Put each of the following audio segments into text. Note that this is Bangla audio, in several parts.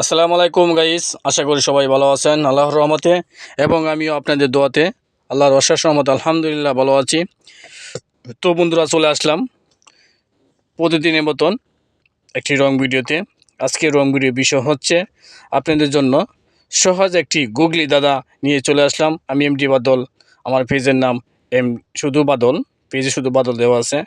আসসালামু আলাইকুম গাইস, আশা করি সবাই ভালো আছেন, আল্লাহর রহমতে। এবং আমিও আপনাদের দোয়াতে আল্লাহর অশেষ রহমত, আলহামদুলিল্লাহ ভালো আছি। তো বন্ধুরা, চলে আসলাম প্রতিদিনের মতন একটি রং ভিডিওতে। আজকে রং ভিডিও বিষয় হচ্ছে আপনাদের জন্য সহজ একটি গুগলি দাদা নিয়ে চলে আসলাম। আমি এমডি বাদল, আমার পেজের নাম এম শুধু বাদল, পেজে শুধু বাদল দেওয়া আছে।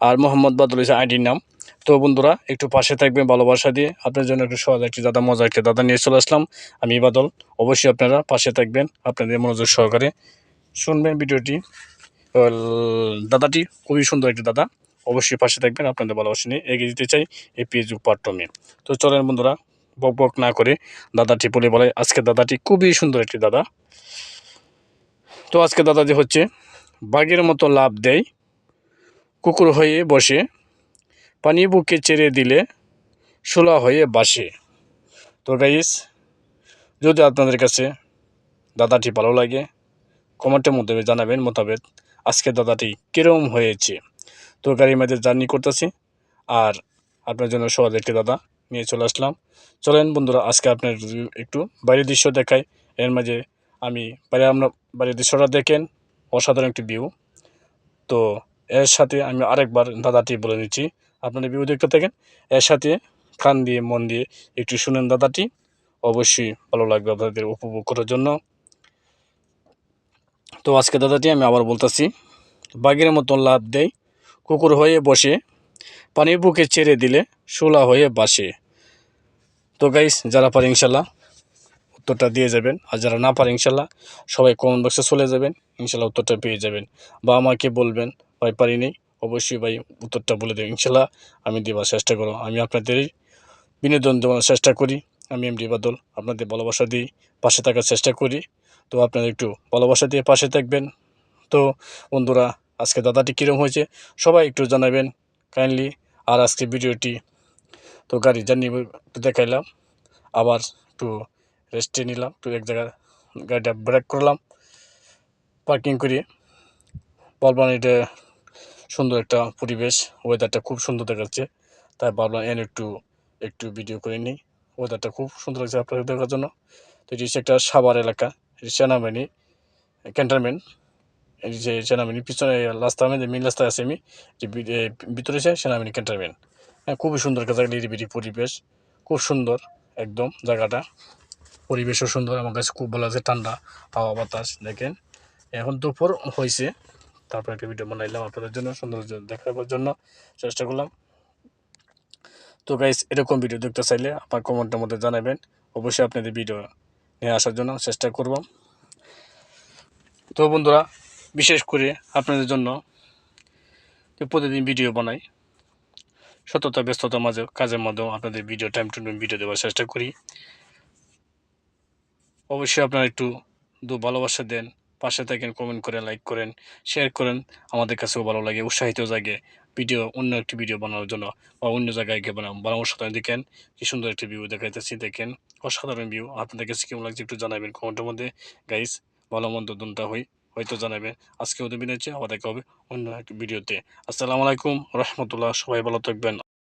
আর মোহাম্মদ বাদল হচ্ছে আইডির নাম। তো বন্ধুরা, একটু পাশে থাকবেন ভালোবাসা দিয়ে। আপনার জন্য একটু সহজ একটি দাদা মজা একটি দাদা নিয়ে চলে আসলাম। আমি বাদল। অবশ্যই আপনারা পাশে থাকবেন, আপনাদের মনোযোগ সহকারে। শুনবেন ভিডিওটি। দাদাটি খুবই সুন্দর একটি দাদা। অবশ্যই পাশে থাকবেন, আপনাদের ভালোবাসা নিয়ে এগিয়ে দিতে চাই এই পেজ পার্টমে তো চলেন বন্ধুরা, বক বক না করে দাদাটি বলে বলে, আজকে দাদাটি খুবই সুন্দর একটি দাদা। তো আজকে দাদাটি হচ্ছে বাঘের মতো লাভ দেয়। কুকুর হয়ে বসে, পানি বুকে চেড়ে দিলে শোলা হয়ে বাসে। তো গাইস যদি আপনাদের কাছে দাদাটি ভালো লাগে, কমেন্টের মধ্যে জানাবেন মোতাবেক আজকে দাদাটি কীরকম হয়েছে। তো গাড়ির মধ্যে জার্নি করতেছি, আর আপনার জন্য একটি দাদা নিয়ে চলে আসলাম। চলেন বন্ধুরা, আজকে আপনার একটু বাইরের দৃশ্য দেখাই। এর মাঝে আমি বাইরে আমরা বাইরের দৃশ্যটা দেখেন, অসাধারণ একটি ভিউ তো এর সাথে আমি আরেকবার দাদাটি বলে নিচ্ছি। আপনারা ভিউ দেখতে থাকেন। এর সাথে কান দিয়ে, মন দিয়ে একটু শুনেন দাদাটি। অবশ্যই ভালো লাগবে আপনাদের উপভোগ করার জন্য। তো আজকে দাদাটি, আমি আবার বলতেছি বাঘের মতন লাভ দেয়। কুকুর হয়ে বসে, পানির বুকে ছেড়ে দিলে শোলা হয়ে বাসে। তো গাইস যারা পারে ইনশাল্লাহ উত্তরটা দিয়ে যাবেন। আর যারা না পারে ইনশাল্লাহ, সবাই কমেন্ট বক্সে চলে যাবেন। ইনশাল্লাহ উত্তরটা পেয়ে যাবেন। বা আমাকে বলবেন ভাই পারিনি অবশ্যই ভাই উত্তরটা বলে দেবেন। ইনশাল্লাহ আমি দেবার চেষ্টা করো আমি আপনাদেরই বিনোদন দেওয়ার চেষ্টা করি, আমি এমডি বাদল, আপনাদের ভালোবাসা দিই পাশে থাকার চেষ্টা করি। তো আপনারা একটু ভালোবাসা দিয়ে পাশে থাকবেন। তো বন্ধুরা, আজকে দাদাটি কীরকম হয়েছে সবাই একটু জানাবেন কাইন্ডলি। আর আজকে ভিডিওটি তো গাড়ি জার্নি দেখাইলাম, আবার একটু রেস্টে নিলাম একটু এক জায়গায় গাড়িটা ব্রেক করলাম পার্কিং করে। বলবান এটা সুন্দর একটা পরিবেশ ওয়েদারটা খুব সুন্দর দেখাচ্ছে। তাই ভাবলাম এন একটু একটু ভিডিও করে নিই। ওয়েদারটা খুব সুন্দর লাগছে আপনাদের দেখার জন্য। তো এটি হচ্ছে একটা সাভার এলাকা, এটি সেনাবাহিনী ক্যান্টনমেন্ট এই যে সেনাবাহিনী পিছনে রাস্তা আমি, যে মেন রাস্তায় আছে আমি যে ভিতরে আছে সেনাবাহিনী ক্যান্টনমেন্ট হ্যাঁ খুবই সুন্দর একটা জায়গা, নিরিবিলি পরিবেশ, খুব সুন্দর একদম জায়গাটা। পরিবেশও সুন্দর, আমার কাছে খুব ভালো লাগছে ঠান্ডা হাওয়া বাতাস, দেখেন। এখন দুপুর হয়েছে। তারপর একটা ভিডিও বানাইলাম আপনাদের জন্য সুন্দর দেখাবার জন্য চেষ্টা করলাম। তো গাইস এরকম ভিডিও দেখতে চাইলে আপনার কমেন্টের মধ্যে জানাবেন। অবশ্যই আপনাদের ভিডিও নিয়ে আসার জন্য চেষ্টা করব। তো বন্ধুরা, বিশেষ করে আপনাদের জন্য প্রতিদিন ভিডিও বানাই, সততা, ব্যস্ততার মাঝে, কাজের মাধ্যমে আপনাদের video time to time video দেওয়ার চেষ্টা করি। অবশ্যই আপনারা একটু দু ভালোবাসা দেন পাশে থাকেন কমেন্ট করে লাইক করেন শেয়ার করেন। আমাদের কাছেও ভালো লাগে, উৎসাহিত জাগে ভিডিও অন্য একটি ভিডিও বানানোর জন্য বা অন্য জায়গায় গিয়ে বানাবো বানানোর সাথে দেখেন, কি সুন্দর একটি ভিউ দেখাইতেছি। দেখেন, অসাধারণ ভিউ আপনাদের কাছে কেমন লাগছে একটু জানাবেন কমেন্টের মধ্যে। গাইস ভালো মন্দ দুনটা হই, হয়তো জানাবেন। আজকে ওদের বিদায় আবার দেখা হবে অন্য একটি ভিডিওতে আসসালামু আলাইকুম, রহমতুল্লাহ, সবাই ভালো থাকবেন।